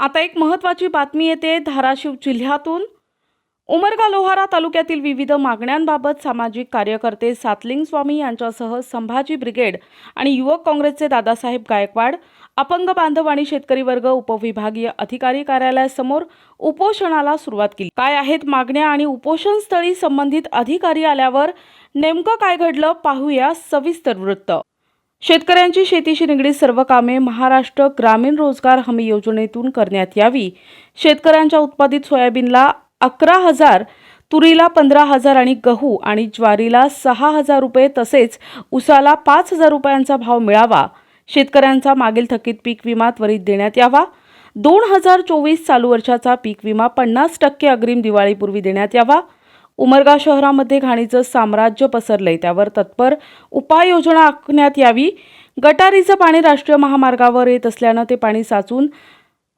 आता एक महत्त्वाची बातमी येते धाराशिव जिल्ह्यातून. उमरगा लोहारा तालुक्यातील विविध मागण्यांबाबत सामाजिक कार्यकर्ते सातलिंग स्वामी यांच्यासह संभाजी ब्रिगेड आणि युवक काँग्रेसचे दादासाहेब गायकवाड अपंग बांधव आणि शेतकरी वर्ग उपविभागीय अधिकारी कार्यालयासमोर उपोषणाला सुरुवात केली. काय आहेत मागण्या आणि उपोषणस्थळी संबंधित अधिकारी आल्यावर नेमकं काय घडलं पाहूया सविस्तर वृत्त. शेतकऱ्यांची शेतीशी निगडीत सर्व कामे महाराष्ट्र ग्रामीण रोजगार हमी योजनेतून करण्यात यावी. शेतकऱ्यांच्या उत्पादित सोयाबीनला अकरा हजार तुरीला पंधरा हजार आणि गहू आणि ज्वारीला सहा हजार रुपये तसेच उसाला पाच हजार रुपयांचा भाव मिळावा. शेतकऱ्यांचा मागील थकीत पीक विमा त्वरित देण्यात यावा. दोन हजार चोवीस चालू वर्षाचा पीक विमा पन्नास टक्के अग्रिम दिवाळीपूर्वी देण्यात यावा. उमरगा शहरामध्ये घाणीचं साम्राज्य पसरलंय. त्यावर तत्पर उपाययोजना आखण्यात यावी. गटारीचं पाणी राष्ट्रीय महामार्गावर येत असल्यानं ते पाणी साचून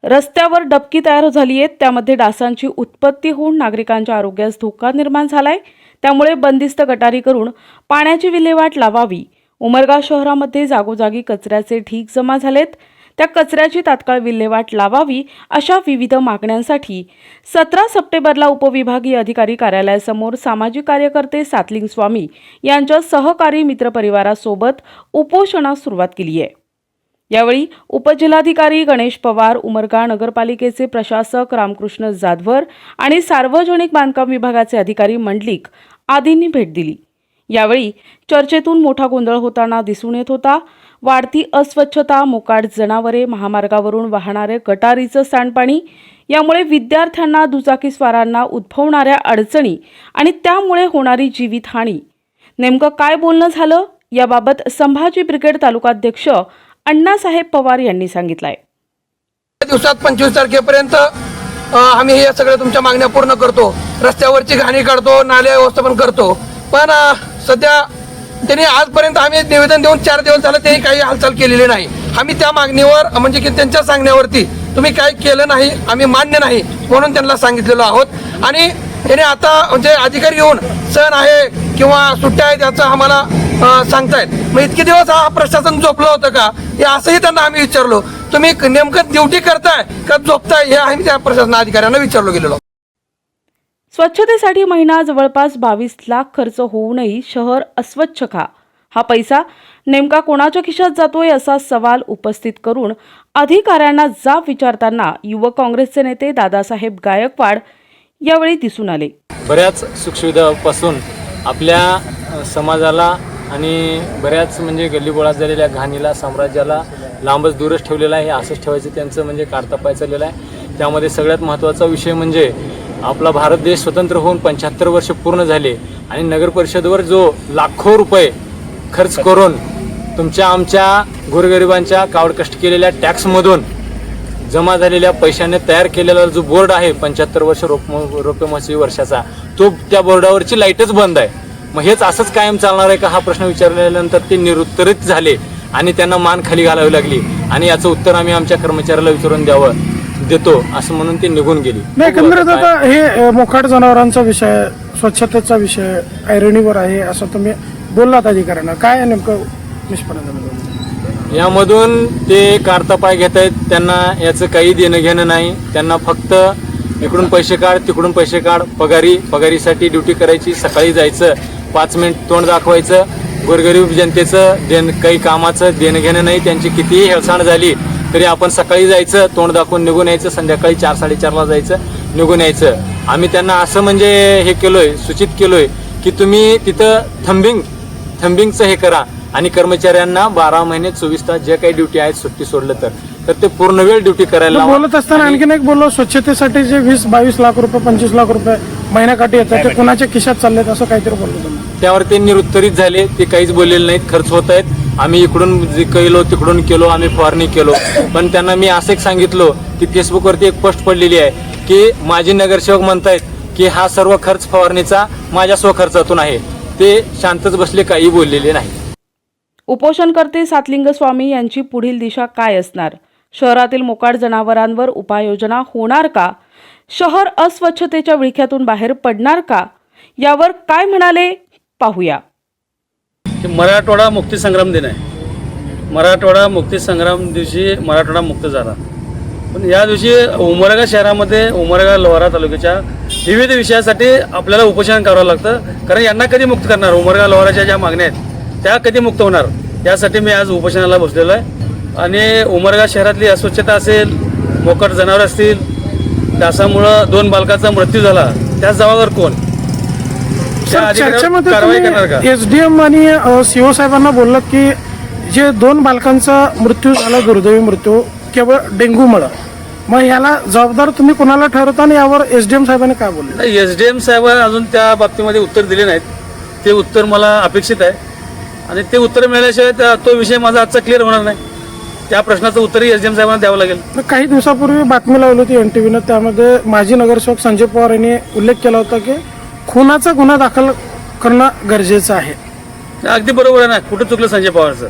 रस्त्यावर डबकी तयार झाली आहेत. त्यामध्ये डासांची उत्पत्ती होऊन नागरिकांच्या आरोग्यास धोका निर्माण झालाय. त्यामुळे बंदिस्त गटारी करून पाण्याची विल्हेवाट लावावी. उमरगा शहरामध्ये जागोजागी कचऱ्याचे ढीग जमा झालेत. त्या कचऱ्याची तात्काळ विल्हेवाट लावावी अशा विविध मागण्यांसाठी. सतरा सप्टेंबरला उपविभागीय अधिकारी कार्यालयासमोर सामाजिक कार्यकर्ते सातलिंग स्वामी यांच्या सहकारी मित्रपरिवारासोबत उपोषणास सुरुवात केली आहे. यावेळी उपजिल्हाधिकारी गणेश पवार उमरगा नगरपालिकेचे प्रशासक रामकृष्ण जाधवर आणि सार्वजनिक बांधकाम विभागाचे अधिकारी मंडलिक आदींनी भेट दिली. यावेळी चर्चेतून मोठा गोंधळ होताना दिसून येत होता. वाढती अस्वच्छता मोकाट जनावरे महामार्गावरून वाहणारे गटारीचं सांडपाणी यामुळे विद्यार्थ्यांना दुचाकीस्वारांना उद्भवणाऱ्या अडचणी आणि त्यामुळे होणारी जीवितहानी. नेमकं काय बोलणं झालं? याबाबत संभाजी ब्रिगेड तालुकाध्यक्ष अण्णासाहेब पवार यांनी सांगितलंय. दिवसात पंचवीस तारखेपर्यंत आम्ही हे सगळ्या तुमच्या मागण्या पूर्ण करतो. रस्त्यावरची घाणी काढतो नाले व्यवस्थापन करतो. पण सध्या त्यांनी आजपर्यंत आम्ही निवेदन देऊन चार दिवस झालं त्यांनी काही हालचाल केलेली नाही. आम्ही त्या मागणीवर म्हणजे की त्यांच्या सांगण्यावरती तुम्ही काय केलं नाही आम्ही मान्य नाही म्हणून त्यांना सांगितलेलो आहोत. आणि त्याने आता म्हणजे अधिकारी येऊन सण आहे किंवा सुट्ट्या आहेत याचं आम्हाला सांगतायत. मग इतके दिवस हा प्रशासन झोपलं होतं का? हे असंही त्यांना आम्ही विचारलो. तुम्ही नेमकं ड्युटी करताय का झोपताय हे आम्ही त्या प्रशासन अधिकाऱ्यांना विचारलो गेलेलो. स्वच्छतेसाठी महिना जवळपास बावीस लाख खर्च होऊनही शहर अस्वच्छ का? हा पैसा नेमका कोणाच्या खिशात जातोय असा सवाल उपस्थित करून अधिकाऱ्यांना जाब विचारताना युवक काँग्रेसचे नेते दादासाहेब गायकवाड यावेळी दिसून आले. बऱ्याच सुखसुविधापासून आपल्या समाजाला आणि बऱ्याच म्हणजे गल्लीबोळात झालेल्या घाणीला साम्राज्याला लांबच दूरच ठेवलेला आहे हे असंच ठेवायचं त्यांचं म्हणजे काढतापाय चाललेलं आहे. त्यामध्ये सगळ्यात महत्त्वाचा विषय म्हणजे आपला भारत देश स्वतंत्र होऊन पंच्याहत्तर वर्ष पूर्ण झाले आणि नगर परिषदवर जो लाखो रुपये खर्च करून तुमच्या आमच्या गोरगरिबांच्या कावड कष्ट केलेल्या टॅक्समधून जमा झालेल्या पैशाने तयार केलेला जो बोर्ड आहे पंच्याहत्तर वर्ष रोप रोपे महोत्सवी वर्षाचा तो त्या बोर्डावरची लाईटच बंद आहे. मग हेच असंच कायम चालणार आहे का? हा प्रश्न विचारल्यानंतर ते निरुत्तरित झाले आणि त्यांना मान खाली घालावी लागली आणि याचं उत्तर आम्ही आमच्या कर्मचाऱ्याला विचारून द्यावं. देतो असं म्हणून ते निघून गेली. नाही एकंदरीत आता हे मोकाट जनावरांचा विषय स्वच्छतेचा विषय ऐरणीवर आहे असं तुम्ही बोललात अधिकाऱ्यांना. काय नेमकं निष्पन्न झालं? यामधून ते काढता पाय घेत आहेत. त्यांना याचं काही देणं घेणं नाही. त्यांना फक्त इकडून पैसे काढ तिकडून पैसे काढ पगारी पगारीसाठी ड्युटी करायची सकाळी जायचं पाच मिनिट तोंड दाखवायचं गोरगरीब जनतेचं देण काही कामाचं देणं घेणं नाही. त्यांची कितीही हेळसांड झाली तरी आपण सकाळी जायचं तोंड दाखवून निघून यायचं संध्याकाळी चार साडेचारला जायचं निघून यायचं. आम्ही त्यांना असं म्हणजे हे केलोय सूचित केलोय की तुम्ही तिथं थंबिंग थंबिंगचं हे करा आणि कर्मचाऱ्यांना बारा महिने चोवीस तास जे काही ड्युटी आहेत सुट्टी सोडलं तर. तर ते पूर्ण वेळ ड्युटी करायला. बोलत असताना आणि- आणखीन एक बोललो स्वच्छतेसाठी जे वीस बावीस लाख रुपये पंचवीस लाख रुपये महिन्याकाठी येतात ते कुणाच्या खिशात चाललेत असं काहीतरी बोललो त्यावर ते निरुत्तरित झाले ते काहीच बोललेले नाहीत खर्च होत आहेत. आम्ही इकडून जे केलो तिकडून केलो आम्ही फवारणी केलो. पण त्यांना मी असं एक सांगितलं की फेसबुकवरती एक पोस्ट पडलेली आहे की माजी नगरसेवक म्हणतायत की हा सर्व खर्च फवारणीचा माझ्या स्वखर्चातून आहे. ते शांतच बसले काही बोललेले नाही. उपोषणकर्ते सातलिंग स्वामी यांची पुढील दिशा काय असणार? शहरातील मोकाट जनावरांवर उपाययोजना होणार का? शहर अस्वच्छतेच्या विळख्यातून बाहेर पडणार का? यावर काय म्हणाले? पाहूया. की मराठवाडा मुक्तीसंग्राम दिन आहे. मराठवाडा मुक्तीसंग्राम दिवशी मराठवाडा मुक्त झाला. पण या दिवशी उमरगा शहरामध्ये उमरगा लोहारा तालुक्याच्या विविध विषयासाठी आपल्याला उपोषण करावं लागतं. कारण यांना कधी मुक्त करणार? उमरगा लोहाराच्या ज्या मागण्या आहेत त्या कधी मुक्त होणार? यासाठी मी आज उपोषणाला बसलेलो आहे. आणि उमरगा शहरातली अस्वच्छता असेल मोकट जनावर असतील डासामुळं दोन बालकाचा मृत्यू झाला त्याच जबाबदार कोण? चर्चेमध्ये कारवाई करणार का? तुम्ही एस डी एम आणि सीओ साहेबांना बोललात की जे दोन बालकांचा मृत्यू झाला दुर्दैवी मृत्यू केवळ डेंग्यूमुळं मग ह्याला जबाबदार तुम्ही कोणाला ठरवता आणि यावर एस डी एम साहेबांनी काय बोलले? एस डी एम साहेब अजून त्या बाबतीमध्ये उत्तर दिले नाहीत. ते उत्तर मला अपेक्षित आहे. आणि ते उत्तर मिळाल्याशिवाय तो विषय माझा आजचा क्लिअर होणार नाही. त्या प्रश्नाचं उत्तरही एस डी एम साहेबांना द्यावं लागेल. तर काही दिवसापूर्वी बातमी लावली होती एन टी व्हीनं. त्यामध्ये माजी नगरसेवक संजय पवार यांनी उल्लेख केला होता की खुनाचा गुन्हा दाखल करणं गरजेचं आहे. अगदी बरोबर आहे ना. कुठं चुकलं संजय पवारचं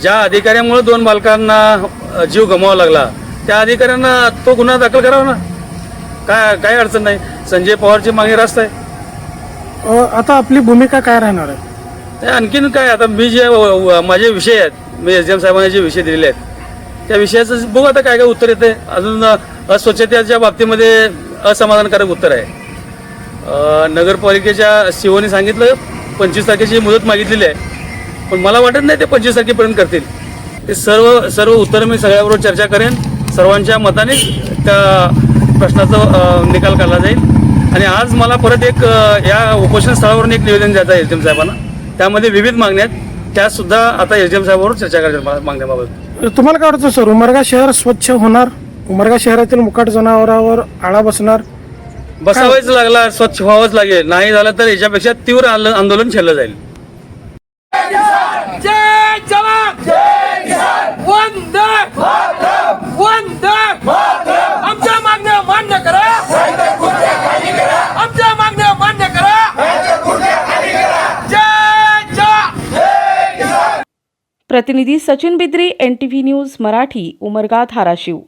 ज्या अधिकाऱ्यामुळे दोन बालकांना जीव गमवावा लागला त्या अधिकाऱ्यांना तो गुन्हा दाखल करावा ना. काय काय अडचण नाही. संजय पवारची मागणी रास्त आहे. अ, आता आपली भूमिका काय राहणार आहे? ते आणखीन काय आता मी जे व- व- माझे विषय आहेत मी एस डी एम साहेबांनी जे विषय दिलेले आहेत त्या विषयाचं बघू आता काय काय उत्तर येते अजून अस्वच्छतेच्या बाबतीमध्ये असमाधानकारक उत्तर आहे. नगरपालिकेच्या सीओने सांगितलं पंचवीस तारखेची मुदत मागितलेली आहे. पण मला वाटत नाही ते पंचवीस तारखेपर्यंत करतील. ते सर्व सर्व उत्तर मी सगळ्याबरोबर चर्चा करेन. सर्वांच्या मतानेच त्या प्रश्नाचा निकाल काढला जाईल. आणि आज मला परत एक या उपोषण स्थळावरून एक निवेदन द्यायचं आहे एच डी एम साहेबांना. त्यामध्ये विविध मागण्या आहेत. त्यासुद्धा आता एच डी एम साहेबांवर चर्चा करायच्या मागण्याबाबत तुम्हाला काय वाटतं सर? उमरगा शहर स्वच्छ होणार? उमरगा शहरातील मुकाट जनावरावर आळा बसणार? बसावायच लागला स्वच्छ व्हावंच लागेल. नाही झालं तर याच्यापेक्षा तीव्र आंदोलन छेडलं जाईल. आमच्या मागण्या मान्य करा आमच्या मागण्या मान्य करा प्रतिनिधी Sachin Bidri N T V news Marathi Umarga Dharashiv.